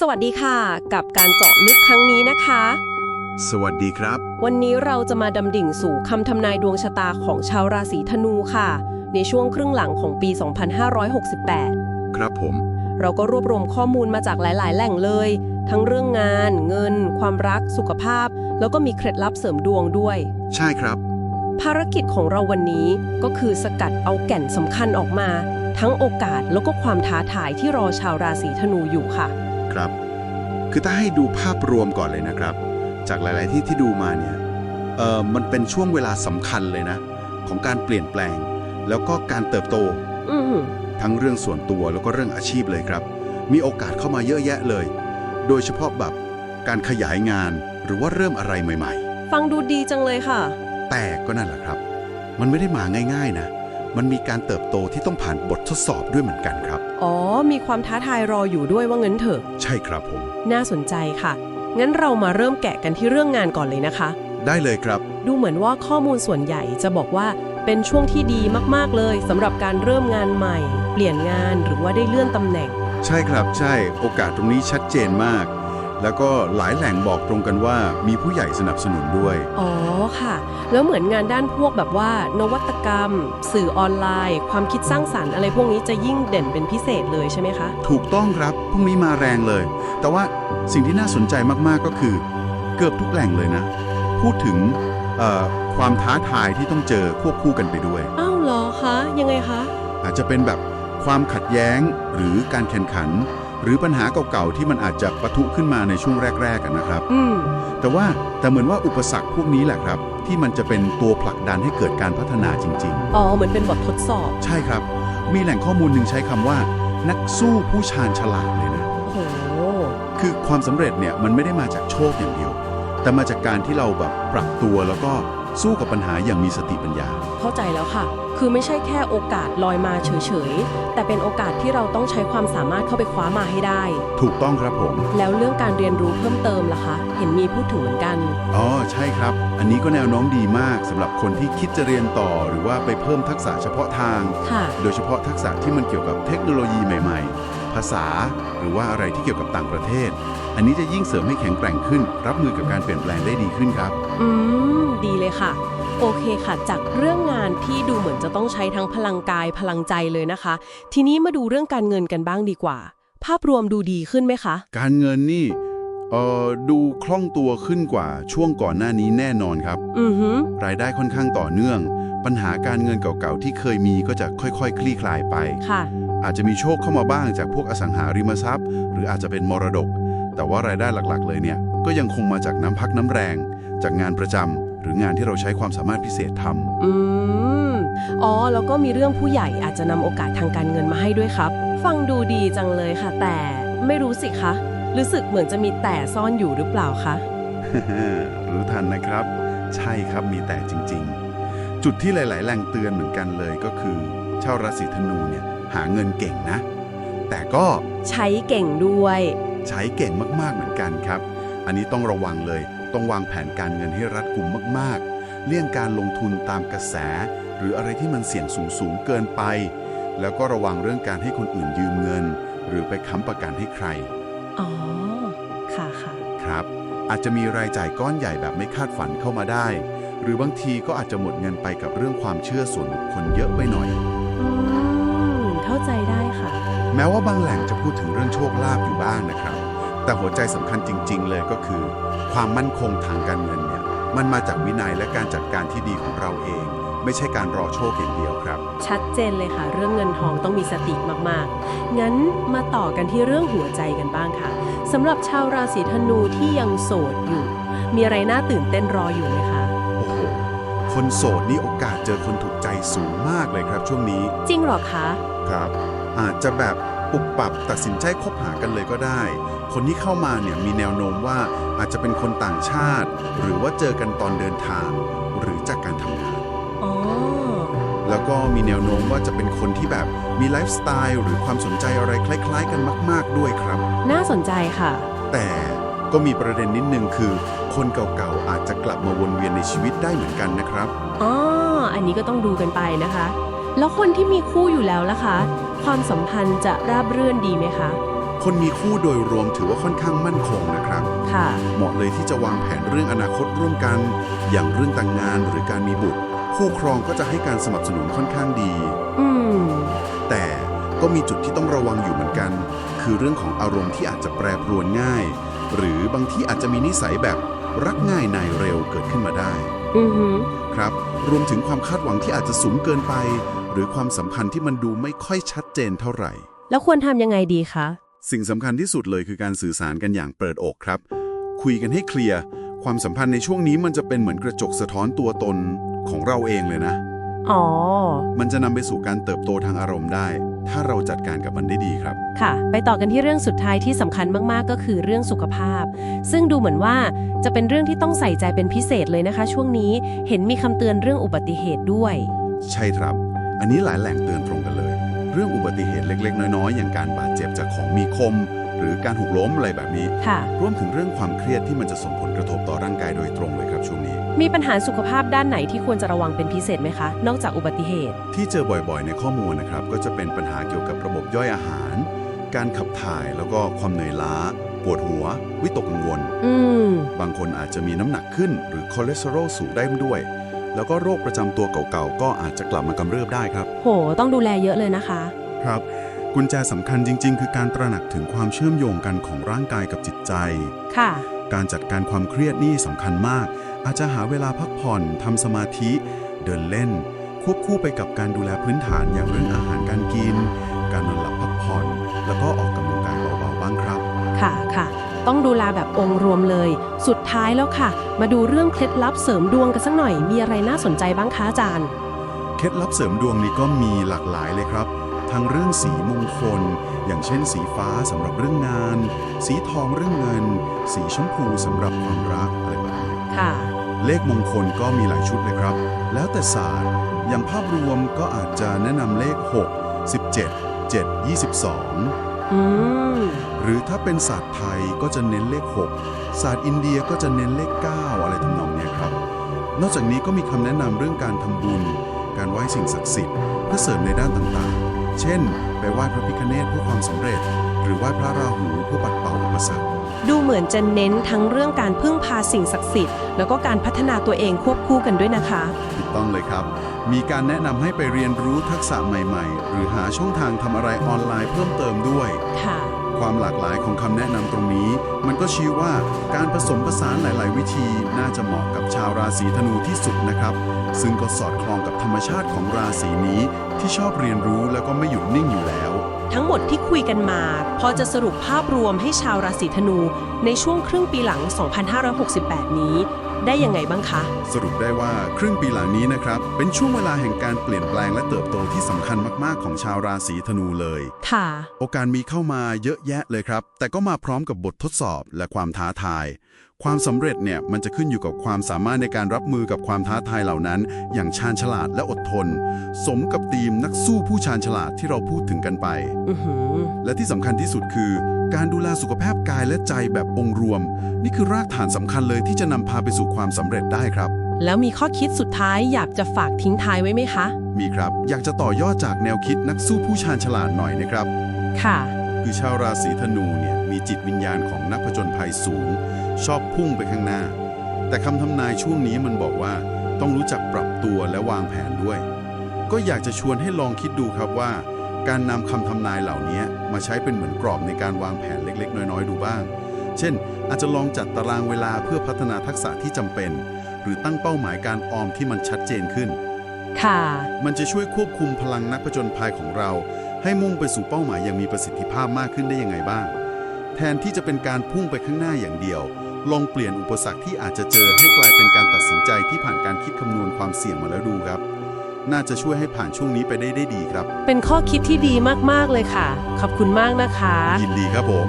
สวัสดีค่ะ กับการเจาะลึกครั้งนี้นะคะ สวัสดีครับ วันนี้เราจะมาดำดิ่งสู่คำทำนายดวงชะตาของชาวราศีธนูค่ะ ในช่วงครึ่งหลังของปี 2568 ครับผม เราก็รวบรวมข้อมูลมาจากหลาย ๆ แหล่งเลย ทั้งเรื่องงาน เงิน ความรัก สุขภาพ แล้วก็มีเคล็ดลับเสริมดวงด้วย ใช่ครับ ภารกิจของเราวันนี้ก็คือสกัดเอาแก่นสำคัญออกมา ทั้งโอกาสแล้วก็ความท้าทายที่รอชาวราศีธนูอยู่ค่ะ ครับ คือถ้าให้ดูภาพรวมก่อนเลยนะครับ จากหลาย ๆ ที่ที่ดูมาเนี่ยเออมันเป็นช่วงเวลาสำคัญเลยนะ ของการเปลี่ยนแปลง แล้วก็การเติบโตอืมทั้งเรื่องส่วนตัวแล้วก็เรื่องอาชีพเลยครับ มีโอกาสเข้ามาเยอะแยะเลย โดยเฉพาะแบบการขยายงานหรือว่าเริ่มอะไรใหม่ฟังดูดีจังเลยค่ะๆแต่ก็นั่นแหละครับ มันไม่ได้มาง่าย ๆ นะ มันมีการเติบโตที่ต้องผ่านบททดสอบด้วยเหมือนกันครับ อ๋อ มีความท้าทายรออยู่ด้วยว่าเงินเถอะ ใช่ครับผม น่าสนใจค่ะ งั้นเรามาเริ่มแกะกันที่เรื่องงานก่อนเลยนะคะ ได้เลยครับ ดูเหมือนว่าข้อมูลส่วนใหญ่จะบอกว่าเป็นช่วงที่ดีมากๆเลยสำหรับการเริ่มงานใหม่ เปลี่ยนงานหรือว่าได้เลื่อนตำแหน่ง ใช่ครับใช่ โอกาสตรงนี้ชัดเจนมาก แล้วก็หลายแหล่งบอกตรงกันว่ามีผู้ใหญ่สนับสนุนด้วย อ๋อค่ะ แล้วเหมือนงานด้านพวกแบบว่า นวัตกรรม สื่อออนไลน์ ความคิดสร้างสรรค์อะไรพวกนี้จะยิ่งเด่นเป็นพิเศษเลยใช่ไหมคะ ถูกต้องครับพรุ่งนี้มาแรงเลย แต่ว่าสิ่งที่น่าสนใจมากๆก็คือ เกือบทุกแหล่งเลยนะ พูดถึงเอ่อความท้าทายที่ต้องเจอควบคู่กันไปด้วย อ้าวเหรอคะยังไงคะ อาจจะเป็นแบบความขัดแย้งหรือการแข่งขัน หรือปัญหาเก่าๆที่มันอาจจะปะทุขึ้นมาในช่วงแรกๆกันนะครับ อืม แต่ว่าแต่เหมือนว่าอุปสรรคพวกนี้แหละครับ ที่มันจะเป็นตัวผลักดันให้เกิดการพัฒนาจริงๆอ๋อ เหมือนเป็นบททดสอบใช่ครับ มีแหล่งข้อมูลหนึ่งใช้คำว่า นักสู้ผู้ชาญฉลาดเลยนะ โอ้โห คือความสำเร็จเนี่ยมันไม่ได้มาจากโชคอย่างเดียว แต่มาจากการที่เราแบบปรับตัวแล้วก็ สู้กับปัญหาอย่างมีสติปัญญา เข้าใจแล้วค่ะ คือไม่ใช่แค่โอกาสลอยมาเฉยๆ แต่เป็นโอกาสที่เราต้องใช้ความสามารถเข้าไปคว้ามาให้ได้ ถูกต้องครับผม แล้วเรื่องการเรียนรู้เพิ่มเติมล่ะคะ เห็นมีพูดถึงเหมือนกัน อ๋อ ใช่ครับ อันนี้ก็แนวโน้มดีมากสำหรับคนที่คิดจะเรียนต่อ หรือว่าไปเพิ่มทักษะเฉพาะทาง ค่ะ โดยเฉพาะทักษะที่มันเกี่ยวกับเทคโนโลยีใหม่ ๆ ภาษา หรือว่าอะไรที่เกี่ยวกับต่างประเทศ อันนี้จะยิ่งเสริมให้แข็งแกร่งขึ้น รับมือกับการเปลี่ยนแปลงได้ดีขึ้นครับ อืม ดีเลยค่ะ โอเคค่ะ จากเรื่องงานที่ดูเหมือนจะต้องใช้ทั้งพลังกายพลังใจเลยนะคะ ทีนี้มาดูเรื่องการเงินกันบ้างดีกว่า ภาพรวมดูดีขึ้นไหมคะ การเงินนี่เอ่อดูคล่องตัวขึ้นกว่าช่วงก่อนหน้านี้แน่นอนครับ อือหือรายได้ค่อนข้างต่อเนื่อง ปัญหาการเงินเก่าๆที่เคยมีก็จะค่อยๆ คลี่คลายไป ค่ะ อาจจะมีโชคเข้ามาบ้างจากพวกอสังหาริมทรัพย์ หรืออาจจะเป็นมรดก แต่ว่ารายได้หลักๆ เลยเนี่ยก็ยังคงมาจากน้ำพักน้ำแรง จากงานประจำหรืองานที่เราใช้ความสามารถพิเศษทำอืมอ๋อ แล้วก็มีเรื่องผู้ใหญ่อาจจะนำโอกาสทางการเงินมาให้ด้วยครับ ฟังดูดีจังเลยค่ะ แต่ไม่รู้สิคะรู้สึกเหมือนจะมีแต่ซ่อนอยู่หรือเปล่าคะ รู้ทันนะครับ ใช่ครับมีแต่จริง ๆ จุดที่หลาย ๆแหล่งเตือนเหมือนกันเลยก็คือชาวราศีธนูเนี่ย หาเงินเก่งนะ แต่ก็ใช้เก่งด้วย ใช้เก่งมากๆเหมือนกันครับ อันนี้ต้องระวังเลย ต้องวางแผนการเงินให้รัดกุมมากๆ เลี่ยงการลงทุนตามกระแส หรืออะไรที่มันเสี่ยงสูงๆเกินไป แล้วก็ระวังเรื่องการให้คนอื่นยืมเงิน หรือไปค้ำประกันให้ใคร อ๋อ ค่ะค่ะ ครับ อาจจะมีรายจ่ายก้อนใหญ่แบบไม่คาดฝันเข้ามาได้ หรือบางทีก็อาจจะหมดเงินไปกับเรื่องความเชื่อส่วนบุคคลเยอะไปหน่อยอืม เข้าใจได้ค่ะ แม้ว่าบางแหล่งจะพูดถึงเรื่องโชคลาภอยู่บ้างนะครับ แต่หัวใจสำคัญจริง ๆ เลยก็คือ ความมั่นคงทางการเงินเนี่ยมันมาจากวินัยและการจัดการที่ดีของเราเอง ไม่ใช่การรอโชคอย่างเดียวครับ ชัดเจนเลยค่ะ เรื่องเงินทองต้องมีสติมากๆ งั้นมาต่อกันที่เรื่องหัวใจกันบ้างค่ะสำหรับชาวราศีธนูที่ยังโสดอยู่ มีอะไรน่าตื่นเต้นรออยู่ไหมคะ โอ้โห คนโสดนี่โอกาสเจอคนถูกใจสูงมากเลยครับช่วงนี้ จริงเหรอคะ ครับ อาจจะแบบปุบปับตัดสินใจคบหากันเลยก็ได้ คนที่เข้ามาเนี่ยมีแนวโน้มว่าอาจจะเป็นคนต่างชาติ หรือว่าเจอกันตอนเดินทาง หรือจากการทำงาน อ๋อ แล้วก็มีแนวโน้มว่าจะเป็นคนที่แบบมีไลฟ์สไตล์หรือความสนใจอะไรคล้าย ๆ กันมาก ๆด้วยครับ น่าสนใจค่ะ แต่ก็มีประเด็นนิดนึงคือ คนเก่าๆอาจจะกลับมาวนเวียนในชีวิตได้เหมือนกันนะครับ อ๋อ อันนี้ก็ต้องดูกันไปนะคะ แล้วคนที่มีคู่อยู่แล้วล่ะคะ ความสัมพันธ์จะราบรื่นดีไหมคะคคนมีคู่โดยรวมถือว่าค่อนข้างมั่นคงนะครับ ค่ะ เหมาะเลยที่จะวางแผนเรื่องอนาคตร่วมกัน อย่างเรื่องแต่งงานหรือการมีบุตร คู่ครองก็จะให้การสนับสนุนค่อนข้างดี อืม แต่ก็มีจุดที่ต้องระวังอยู่เหมือนกัน คือเรื่องของอารมณ์ที่อาจจะแปรปรวนง่าย หรือบางที่อาจจะมีนิสัยแบบรักง่ายนายเร็วเกิดขึ้นมาได้ อือหือ ครับ รวมถึงความคาดหวังที่อาจจะสูงเกินไป หรือความสัมพันธ์ที่มันดูไม่ค่อยชัดเจนเท่าไหร่ แล้วควรทำยังไงดีคะ สิ่งสำคัญที่สุดเลยคือการสื่อสารกันอย่างเปิดอกครับ คุยกันให้เคลียร์ความสัมพันธ์ในช่วงนี้มันจะเป็นเหมือนกระจกสะท้อนตัวตนของเราเองเลยนะ อ๋อ มันจะนำไปสู่การเติบโตทางอารมณ์ได้ ถ้าเราจัดการกับมันได้ดีครับ ค่ะ ไปต่อกันที่เรื่องสุดท้ายที่สำคัญมาก ๆ ก็คือเรื่องสุขภาพ ซึ่งดูเหมือนว่าจะเป็นเรื่องที่ต้องใส่ใจเป็นพิเศษเลยนะคะ ช่วงนี้เห็นมีคำเตือนเรื่องอุบัติเหตุด้วย ใช่ครับ อันนี้หลายแหล่งเตือนตรงกันเลย เรื่องอุบัติเหตุเล็ก ๆ น้อยๆ อย่างการบาดเจ็บจากของมีคม หรือการหกล้มอะไรแบบนี้ค่ะ รวมถึงเรื่องความเครียดที่มันจะส่งผลกระทบต่อร่างกายโดยตรงเลยครับช่วงนี้ มีปัญหาสุขภาพด้านไหนที่ควรจะระวังเป็นพิเศษไหมคะ นอกจากอุบัติเหตุ ที่เจอบ่อยๆ ในข้อมูลนะครับ ก็จะเป็นปัญหาเกี่ยวกับระบบย่อยอาหาร การขับถ่ายแล้วก็ความเหนื่อยล้า ปวดหัว วิตกกังวล อืม บางคนอาจจะมีน้ำหนักขึ้น หรือคอเลสเตอรอลสูงได้ด้วย แล้วก็โรคประจำตัวเก่าๆ ก็อาจจะกลับมากำเริบได้ครับ โห ต้องดูแลเยอะเลยนะคะ ครับ กุญแจสำคัญจริง ๆ คือการตระหนักถึงความเชื่อมโยงกันของร่างกายกับจิตใจ ค่ะ การจัดการความเครียดนี่สำคัญมาก อาจจะหาเวลาพักผ่อนทำสมาธิ เดินเล่น ควบคู่ไปกับการดูแลพื้นฐานอย่างเรื่องอาหารการกิน การนอนหลับพักผ่อน แล้วก็ออกกำลังกายเบาๆบ้างครับ ค่ะค่ะ ต้องดูแลแบบองค์รวมเลย สุดท้ายแล้วค่ะ มาดูเรื่องเคล็ดลับเสริมดวงกันสักหน่อย มีอะไรน่าสนใจบ้างคะอาจารย์ เคล็ดลับเสริมดวงนี้ก็มีหลากหลายเลยครับ ทั้งเรื่องสีมงคล อย่างเช่น สีฟ้าสำหรับเรื่องงาน สีทองเรื่องเงิน สีชมพูสำหรับความรักอะไรแบบนี้ค่ะ เลขมงคลก็มีหลายชุดเลยครับ แล้วแต่ศาสตร์ อย่างภาพรวมก็อาจจะแนะนำเลข 6 17 7 22อืม หรือถ้าเป็นศาสตร์ไทยก็จะเน้นเลข 6 ศาสตร์อินเดียก็จะเน้นเลข 9 อะไรทำนองนี้ครับ นอกจากนี้ก็มีคำแนะนำเรื่องการทำบุญ การไหว้สิ่งศักดิ์สิทธิ์เพื่อเสริมในด้านต่างๆ เช่น ไปไหว้พระพิฆเนศเพื่อความสำเร็จ หรือไหว้พระราหูเพื่อปัดเป่าอุปสรรค ดูเหมือนจะเน้นทั้งเรื่องการพึ่งพาสิ่งศักดิ์สิทธิ์ แล้วก็การพัฒนาตัวเองควบคู่กันด้วยนะคะ ถูกต้องเลยครับ มีการแนะนำให้ไปเรียนรู้ทักษะใหม่ๆ หรือหาช่องทางทำอะไรออนไลน์เพิ่มเติมด้วย ค่ะ ความหลากหลายของคำแนะนำตรงนี้มัน ก็ชี้ว่าการผสมผสานหลาย ๆ วิธีน่าจะเหมาะกับชาวราศีธนูที่สุดนะครับ ซึ่งก็สอดคล้องกับธรรมชาติของราศีนี้ที่ชอบเรียนรู้แล้วก็ไม่หยุดนิ่งอยู่แล้ว ทั้งหมดที่คุยกันมา พอจะสรุปภาพรวมให้ชาวราศีธนูในช่วงครึ่งปีหลัง 2568 นี้ ได้ยังไงบ้างคะ สรุปได้ว่าครึ่งปีหลังนี้นะครับ เป็นช่วงเวลาแห่งการเปลี่ยนแปลงและเติบโตที่สำคัญมากๆของชาวราศีธนูเลย ค่ะ โอกาสมีเข้ามาเยอะแยะเลยครับ แต่ก็มาพร้อมกับบททดสอบและความท้าทาย ความสำเร็จเนี่ยมันจะขึ้นอยู่กับความสามารถในการรับมือกับความท้าทายเหล่านั้น อย่างชาญฉลาดและอดทน สมกับทีมนักสู้ผู้ชาญฉลาดที่เราพูดถึงกันไปอือหือและที่สำคัญที่สุดคือ การดูแลสุขภาพกายและใจแบบองค์รวม นี่คือรากฐานสำคัญเลยที่จะนำพาไปสู่ความสำเร็จได้ครับ แล้วมีข้อคิดสุดท้ายอยากจะฝากทิ้งท้ายไว้ไหมคะ มีครับ อยากจะต่อยอดจากแนวคิดนักสู้ผู้ชาญฉลาดหน่อยนะครับ ค่ะ คือชาวราศีธนูเนี่ยมีจิตวิญญาณของนักผจญภัยสูง ชอบพุ่งไปข้างหน้า แต่คำทำนายช่วงนี้มันบอกว่าต้องรู้จักปรับตัวและวางแผนด้วย ก็อยากจะชวนให้ลองคิดดูครับว่า การนำคำทำนายเหล่านี้มาใช้เป็นเหมือนกรอบในการวางแผนเล็ก ๆ น้อยๆ ดูบ้าง เช่น อาจจะลองจัดตารางเวลาเพื่อพัฒนาทักษะที่จำเป็น หรือตั้งเป้าหมายการออมที่มันชัดเจนขึ้น ค่ะ มันจะช่วยควบคุมพลังนักผจญภัยของเรา ให้มุ่งไปสู่เป้าหมายอย่างมีประสิทธิภาพมากขึ้นได้ยังไงบ้าง แทนที่จะเป็นการพุ่งไปข้างหน้าอย่างเดียว ลองเปลี่ยนอุปสรรคที่อาจจะเจอให้กลายเป็นการตัดสินใจที่ผ่านการคิดคำนวณความเสี่ยงมาแล้วดูครับ น่าจะช่วยให้ผ่านช่วงนี้ไปได้ได้ดีครับ เป็นข้อคิดที่ดีมากๆเลยค่ะ ขอบคุณมากนะคะ ยินดีครับผม